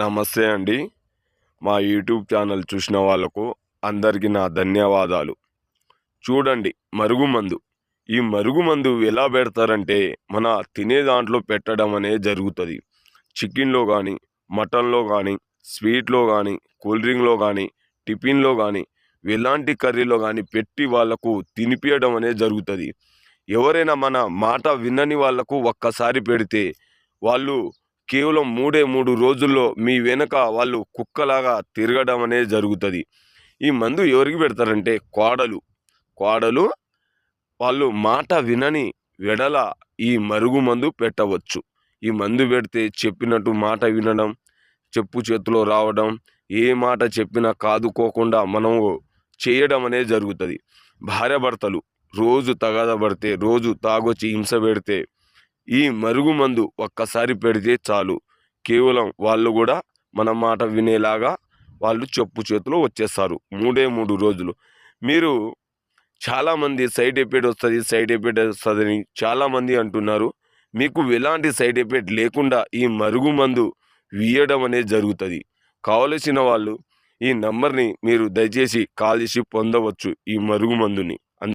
నమస్తే అండి. మా యూట్యూబ్ ఛానల్ చూసిన వాళ్ళకు అందరికీ నా ధన్యవాదాలు. చూడండి మరుగుమందు ఈ మరుగుమందు ఎలా పెడతారంటే మన తినే దాంట్లో పెట్టడం అనేది జరుగుతుంది. చికెన్లో కానీ మటన్లో కానీ స్వీట్లో కానీ కూల్ డ్రింక్లో కానీ టిఫిన్లో కానీ ఎలాంటి కర్రీలో కానీ పెట్టి వాళ్ళకు తినిపించడం అనేది జరుగుతుంది. ఎవరైనా మన మాట వినని వాళ్ళకు ఒక్కసారి పెడితే వాళ్ళు కేవలం మూడే మూడు రోజుల్లో మీ వెనక వాళ్ళు కుక్కలాగా తిరగడం అనేది జరుగుతుంది. ఈ మందు ఎవరికి పెడతారంటే కోడలు. కోడలు వాళ్ళు మాట వినని వెడల ఈ మరుగు మందు పెట్టవచ్చు. ఈ మందు పెడితే చెప్పినట్టు మాట వినడం చెప్పు చేతిలో రావడం ఏ మాట చెప్పినా కాదుకోకుండా మనము చేయడం అనేది జరుగుతుంది. భార్యాభర్తలు రోజు తగాద పడితే రోజు తాగొచ్చి హింస పెడితే ఈ మరుగుమందు ఒక్కసారి పెడితే చాలు. కేవలం వాళ్ళు కూడా మన మాట వినేలాగా వాళ్ళు చెప్పు చేతిలో వచ్చేస్తారు. మూడే మూడు రోజులు. మీరు చాలామంది సైడ్ ఎఫెక్ట్ వస్తుంది సైడ్ ఎఫెక్ట్ వస్తుందని చాలామంది అంటున్నారు. మీకు ఎలాంటి సైడ్ ఎఫెక్ట్ లేకుండా ఈ మరుగు మందు వీయడం అనేది జరుగుతుంది. కావలసిన వాళ్ళు ఈ నంబర్ని మీరు దయచేసి కాల్ చేసి పొందవచ్చు ఈ మరుగు మందుని.